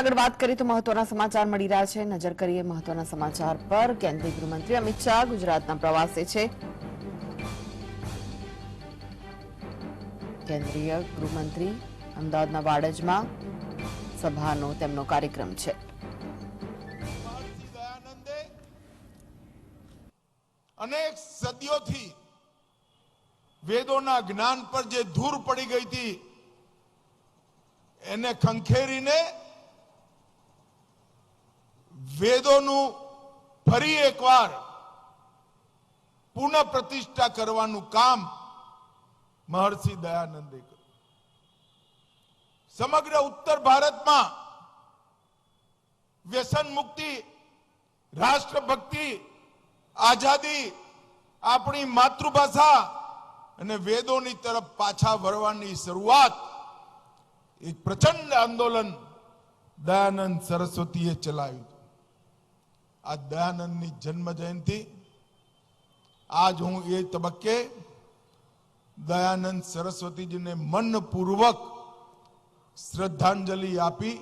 આગળ વાત કરીએ તો મહત્વના સમાચાર મળી રહ્યા છે. નજર કરીએ મહત્વના સમાચાર પર. કેન્દ્રીય ગૃહમંત્રી અમિત શાહ ગુજરાતના પ્રવાસે છે. કેન્દ્રીય ગૃહમંત્રી અમદાવાદના વાડજમાં સભાનો તેમનો કાર્યક્રમ છે. અનેક સદીઓથી વેદોના જ્ઞાન પર જે ધૂર પડી ગઈ હતી, એને ખંખેરીને વેદોનું ફરી એકવાર પુનઃ પ્રતિષ્ઠા કરવાનું કામ મહર્ષિ દયાનંદે કર્યું સમગ્ર ઉત્તર ભારતમાં વ્યસન મુક્તિ, રાષ્ટ્રભક્તિ, આઝાદી આપણી માતૃભાષા અને વેદોની તરફ પાછા વળવાની શરૂઆત એક પ્રચંડ આંદોલન દયાનંદ સરસ્વતીએ ચલાવ્યું. આ દયાનંદની જન્મ જયંતિ. આજ હું એ તબક્કે દયાનંદ સરસ્વતીજીને મનપૂર્વક શ્રદ્ધાંજલિ આપી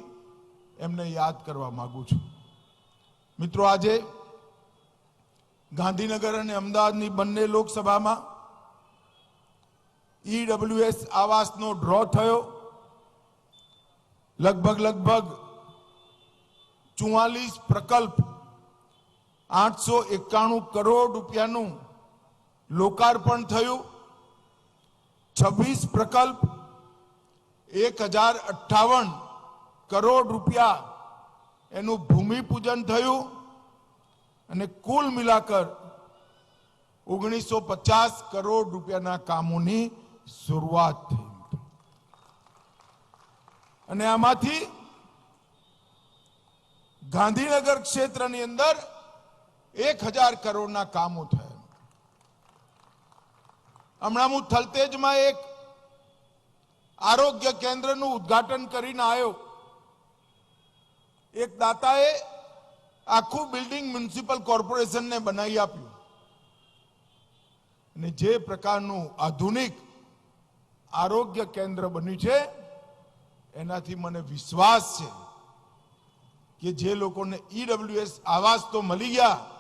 એમને યાદ કરવા માંગુ છું. મિત્રો, આજે ગાંધીનગર અને અમદાવાદની બંને લોકસભામાં ઈડબ્લ્યુએસ આવાસનો ડ્રો થયો. લગભગ લગભગ ચુવાલીસ પ્રકલ્પ આઠસો એકાણું કરોડ રૂપિયાનું લોકાર્પણ થયું. છવ્વીસ પ્રકલ્પ, એક હજાર અઠ્ઠાવન કરોડ રૂપિયા એનું ભૂમિપૂજન થયું. અને કુલ મિલાકર ઓગણીસો પચાસ કરોડ રૂપિયાના કામોની શરૂઆત થઈ. અને આમાંથી ગાંધીનગર ક્ષેત્રની અંદર એક હજાર કરોડના કામો થયા. હમણાં હું થલતેજમાં એક આરોગ્ય કેન્દ્રનું ઉદ્ઘાટન કરીને આવ્યો. એક દાતાએ આખું બિલ્ડિંગ મ્યુનિસિપલ કોર્પોરેશનને બનાવી આપ્યું. અને જે પ્રકારનું આધુનિક આરોગ્ય કેન્દ્ર બન્યું છે, એનાથી મને વિશ્વાસ છે કે જે લોકોને ઈડબ્લ્યુએસ આવાસ તો મળી ગયા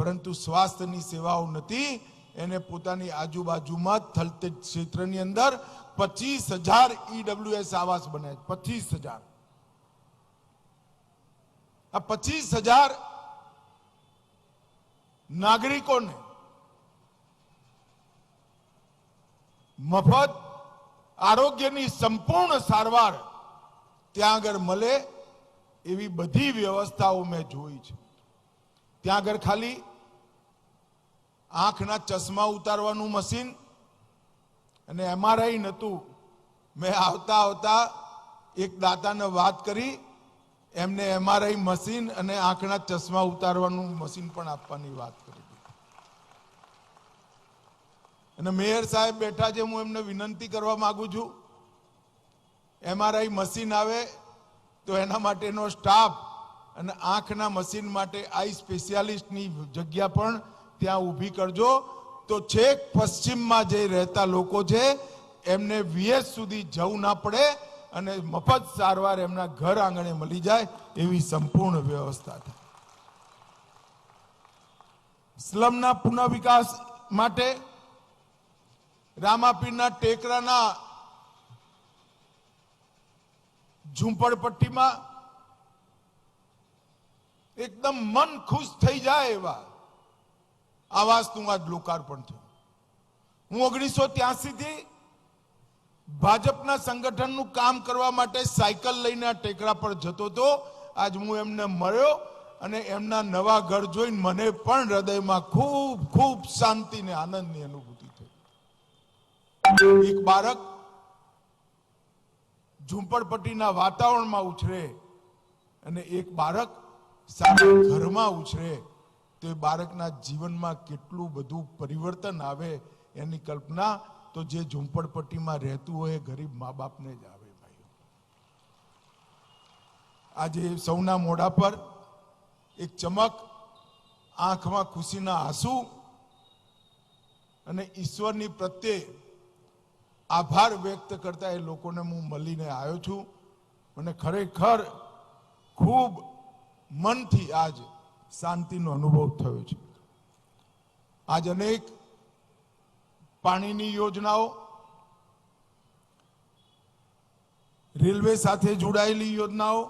પરંતુ સ્વાસ્થ્યની સેવાઓ નથી. એને પોતાની આજુબાજુમાં થલતેજ ક્ષેત્રની અંદર પચીસ હજાર ઈડબ્લ્યુએસ આવાસ બન્યા પચીસ હજાર. આ પચીસ હજાર નાગરિકોને મફત આરોગ્યની સંપૂર્ણ સારવાર ત્યાં આગળ મળે એવી બધી વ્યવસ્થાઓ મેં જોઈ છે. ત્યાં આગળ ખાલી આંખના ચશ્મા ઉતારવાનું મશીન અને એમઆરઆઈ નહોતું. મેં આવતા આવતા એક દાતાને વાત કરી, એમને એમઆરઆઈ મશીન અને આંખના ચશ્મા ઉતારવાનું મશીન પણ આપવાની વાત કરી અને મેયર સાહેબ બેઠા છે, હું એમને વિનંતી કરવા માગું છું, એમઆરઆઈ મશીન આવે તો એના માટેનો સ્ટાફ અને આંખના મશીન માટે આઈ સ્પેશિયાલિસ્ટની જગ્યા પણ ત્યાં ઊભી કરજો. તો છેક પશ્ચિમમાં જે રહેતા લોકો છે, એમને વીએસ સુધી જવું ના પડે અને મફત સારવાર એમના ઘર આંગણે મળી જાય એવી સંપૂર્ણ વ્યવસ્થા થાય. સ્લમના પુનઃ વિકાસ માટે રામાપીરના ટેકરાના ઝૂંપડપટ્ટીમાં એકદમ મન ખુશ થઈ જાય એવા આવાસનું આજ લોકાર્પણ થયું. હું ઓગણીસો ત્યાસીથી ભાજપના સંગઠનનું કામ કરવા માટે સાયકલ લઈને આ ટેકરા પર જતો હતો. આજ હું એમને મળ્યો અને એમના નવા ઘર જોઈને મને પણ હૃદયમાં ખૂબ ખૂબ શાંતિ ને આનંદની અનુભૂતિ થઈ. એક બાળક ઝૂંપડપટ્ટીના વાતાવરણમાં ઉછરે અને એક બાળક સારા ઘરમાં ઉછરે. તો એ બાળકના જીવનમાં કેટલું બધું પરિવર્તન આવે એની કલ્પના તો જે ઝૂંપડપટ્ટીમાં રહેતું હોય ગરીબ મા બાપને જ આવે, ભાઈઓ. આજે સૌના મોઢા પર એક ચમક, આંખમાં ખુશીના આંસુ અને ઈશ્વરની પ્રત્યે આભાર વ્યક્ત કરતા એ લોકોને હું મળીને આવ્યો છું. મને ખરેખર ખૂબ મનથી આજ શાંતિનો અનુભવ થયો છે. આજ અનેક પાણીની યોજનાઓ રેલવે સાથે જોડાયેલી યોજનાઓ,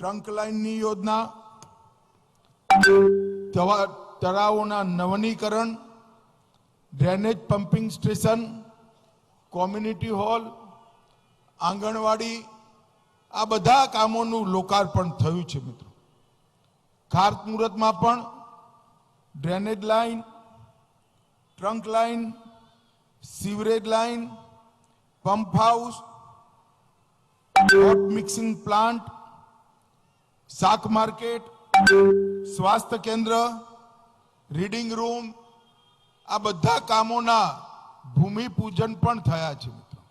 ટ્રંક લાઇનની યોજના તળાવોના નવનીકરણ, drainage pumping station, community hall, anganwadi, આ બધા કામોનું લોકાર્પણ થયું છે મિત્રો. ખાતમુહૂર્તમાં પણ drainage line, trunk line, sewerage line, pump house wet mixing plant શાક માર્કેટ, સ્વાસ્થ્ય કેન્દ્ર, રીડિંગ રૂમ, આ બધા કામોના ભૂમિપૂજન પણ થયા છે મિત્રો.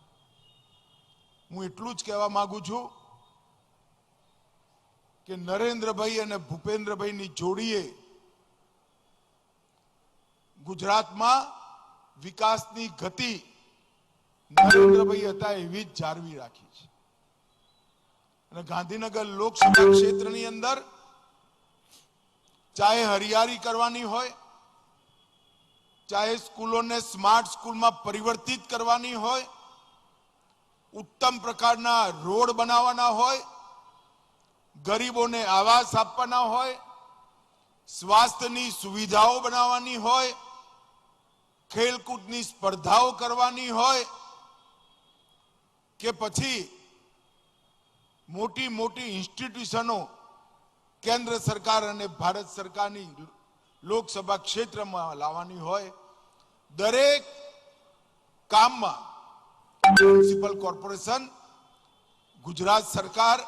હું એટલું જ કહેવા માંગુ છું કે નરેન્દ્રભાઈ અને ભૂપેન્દ્રભાઈની જોડીએ ગુજરાતમાં વિકાસની ગતિ નરેન્દ્રભાઈ હતા એવી જ જાળવી રાખી છે. અને ગાંધીનગર લોકસભા ક્ષેત્રની અંદર ચાહે હરિયાળી કરવાની હોય, ચાહે સ્કૂલોને સ્માર્ટ સ્કૂલમાં પરિવર્તિત કરવાની હોય, ઉત્તમ પ્રકારના રોડ બનાવવાના હોય ગરીબોને આવાસ આપવાના હોય, સ્વાસ્થ્યની સુવિધાઓ બનાવવાની હોય ખેલકૂદની સ્પર્ધાઓ કરવાની હોય, કે પછી મોટી મોટી ઇન્સ્ટિટ્યુશનો કેન્દ્ર સરકાર અને ભારત સરકારની લોકસભા ક્ષેત્રમાં લાવવાની હોય, દરેક કામમાં મ્યુનિસિપલ કોર્પોરેશન, ગુજરાત સરકાર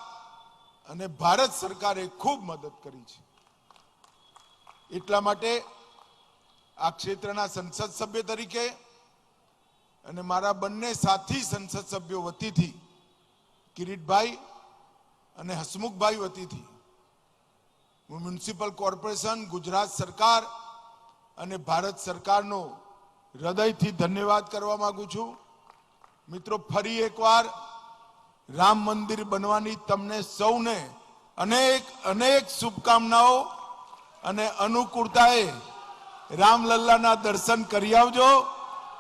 અને ભારત સરકારે ખૂબ મદદ કરી છે. એટલા માટે આ ક્ષેત્રના સંસદ સભ્ય તરીકે અને મારા બંને સાથી સંસદ સભ્યો વતીથી, કિરીટભાઈ અને હસમુખભાઈ વતીથી, હું મ્યુનિસિપલ કોર્પોરેશન, ગુજરાત સરકાર અને ભારત સરકારનો હૃદયથી ધન્યવાદ કરવા માગું છું. મિત્રો, ફરી એકવાર રામ મંદિર બનવાની તમને સૌને અનેક અનેક શુભકામનાઓ અને અનુકૂળતાએ રામલલ્લાના દર્શન કરી આવજો.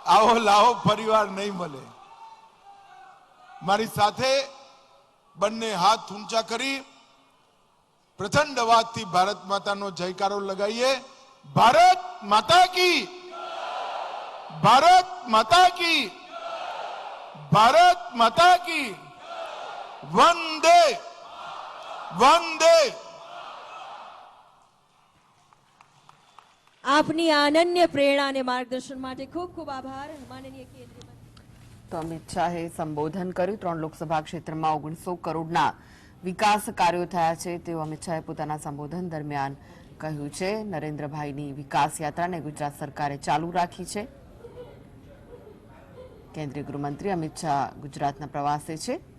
આવો લાવો, પરિવાર નહીં મળે. મારી સાથે બંને હાથ ઊંચા કરી પ્રચંડ અવાજથી ભારત માતાનો જયકારો લગાવીએ. ભારત માતા કી! ભારત માતા કી! ભારત માતા કી! વંદે. વંદે. આપની અનન્ય પ્રેરણા અને માર્ગદર્શન માટે ખૂબ ખૂબ આભાર માનનીય કેન્દ્રીય મંત્રી. તો અમિત શાહે સંબોધન કર્યું. ત્રણ લોકસભા ક્ષેત્રમાં ઓગણીસો કરોડના વિકાસ કાર્યો થયા છે. તેવું અમિત શાહે પોતાના સંબોધન દરમિયાન કહ્યું છે નરેન્દ્રભાઈની વિકાસ યાત્રાને ગુજરાત સરકારે ચાલુ રાખી છે. કેન્દ્રીય ગૃહમંત્રી અમિત શાહ ગુજરાતના પ્રવાસે છે.